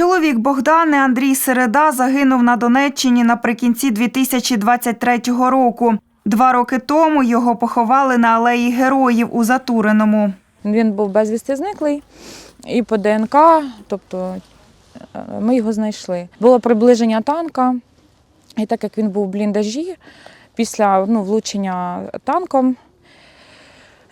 Чоловік Богдани Андрій Середа загинув на Донеччині наприкінці 2023 року. Два роки тому його поховали на алеї героїв у Затуриному. Він був безвісти зниклий і по ДНК, тобто е, ми його знайшли. Було приближення танка, і так як він був в бліндажі, після ну, влучення танком,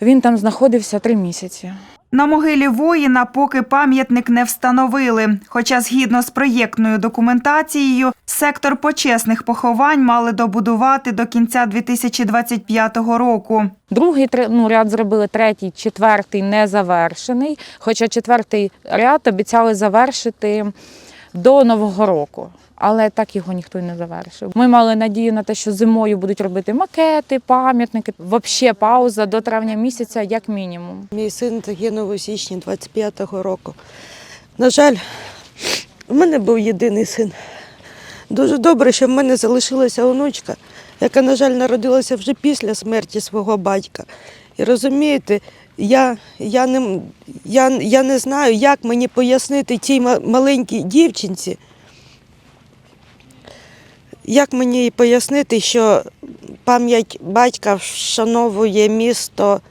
він там знаходився три місяці. На могилі воїна поки пам'ятник не встановили. Хоча, згідно з проєктною документацією, сектор почесних поховань мали добудувати до кінця 2025 року. Другий ну, ряд зробили, третій, четвертий не завершений. Хоча четвертий ряд обіцяли завершити до Нового року. Але так його ніхто й не завершив. Ми мали надію на те, що зимою будуть робити макети, пам'ятники. Взагалі пауза до травня місяця, як мінімум. Мій син загинув у січні 25-го року. На жаль, у мене був єдиний син. Дуже добре, що в мене залишилася онучка, яка, на жаль, народилася вже після смерті свого батька. І розумієте, я, я, не, я, я не знаю, як мені пояснити тій маленькій дівчинці, як мені пояснити, що пам'ять батька вшановує місто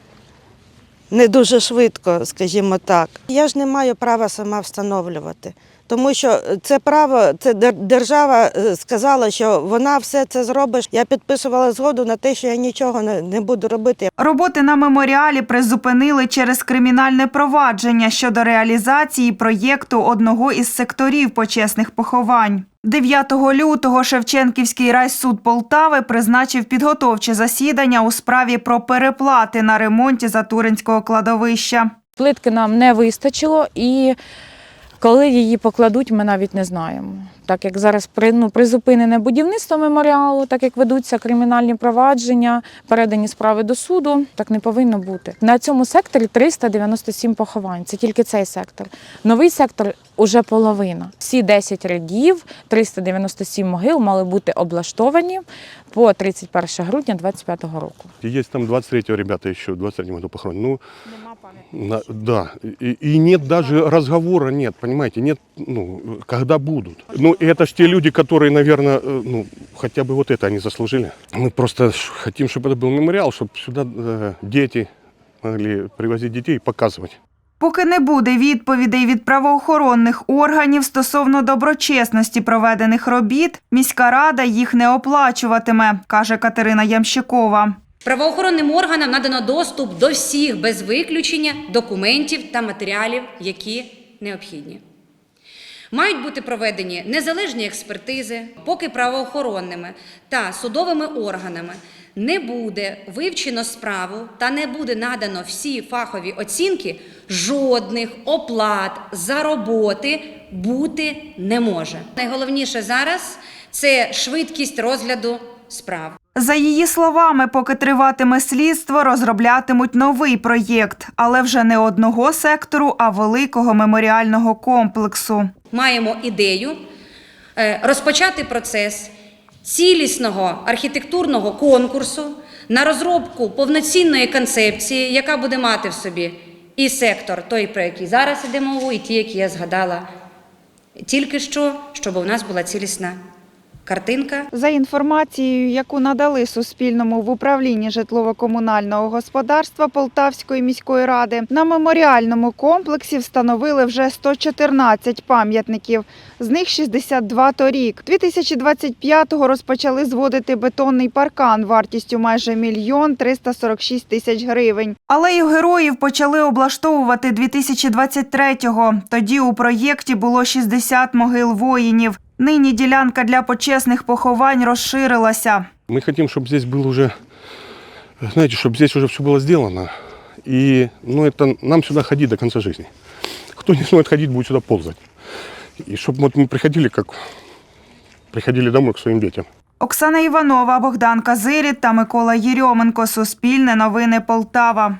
не дуже швидко, скажімо так. Я ж не маю права сама встановлювати, тому що це право, це держава е, сказала, що вона все це зробить. Я підписувала згоду на те, що я нічого не, не буду робити. Роботи на меморіалі призупинили через кримінальне провадження щодо реалізації проєкту одного із секторів почесних поховань. 9 лютого Шевченківський райсуд Полтави призначив підготовче засідання у справі про переплати на ремонті Затуринського кладовища. Плитки нам не вистачило, і коли її покладуть, ми навіть не знаємо. Так як зараз при, ну, призупинене будівництво меморіалу, так як ведуться кримінальні провадження, передані справи до суду, так не повинно бути. На цьому секторі 397 поховань. Це тільки цей сектор. Новий сектор уже половина. Всі 10 рядів, 397 могил мали бути облаштовані по 31 грудня 2025 року. Есть там 23 ребята еще, в 23 году похоронены. Ну, на- да. И, и нет даже разговора, нет, понимаете, нет, ну, когда будут. Ну, и это ж те люди, которые, наверное, э, ну, хотя бы вот это они заслужили. Мы просто ш- хотим, чтобы это был мемориал, чтобы сюда э, дети могли привозить детей и показывать. Поки не буде відповідей від правоохоронних органів стосовно доброчесності проведених робіт, міська рада їх не оплачуватиме, каже Катерина Ямщикова. Правоохоронним органам надано доступ до всіх без виключення документів та матеріалів, які необхідні. Мають бути проведені незалежні експертизи, поки правоохоронними та судовими органами не буде вивчено справу та не буде надано всі фахові оцінки, жодних оплат за роботи бути не може. Найголовніше зараз це швидкість розгляду справ. За її словами, поки триватиме слідство, розроблятимуть новий проєкт, але вже не одного сектору, а великого меморіального комплексу. маємо ідею е, розпочати процес цілісного архітектурного конкурсу на розробку повноцінної концепції, яка буде мати в собі і сектор, той, про який зараз іде мову, і ті, які я згадала тільки що, щоб у нас була цілісна картинка. За інформацією, яку надали Суспільному в управлінні житлово-комунального господарства Полтавської міської ради, на меморіальному комплексі встановили вже 114 пам'ятників. З них 62 торік. 2025-го розпочали зводити бетонний паркан вартістю майже мільйон 346 тисяч гривень. Алею героїв почали облаштовувати 2023-го. Тоді у проєкті було 60 могил воїнів. Нині ділянка для почесних поховань розширилася. Мы хотим, чтобы здесь был уже, знаете, чтобы здесь уже все было сделано. И, ну, это нам сюда ходить до конца жизни. Кто не сможет ходить, будет сюда ползать. И чтобы вот мы приходили, как приходили домой к своим детям. Оксана Іванова, Богдан Казиріт та Микола Єрьоменко. Суспільне новини Полтава.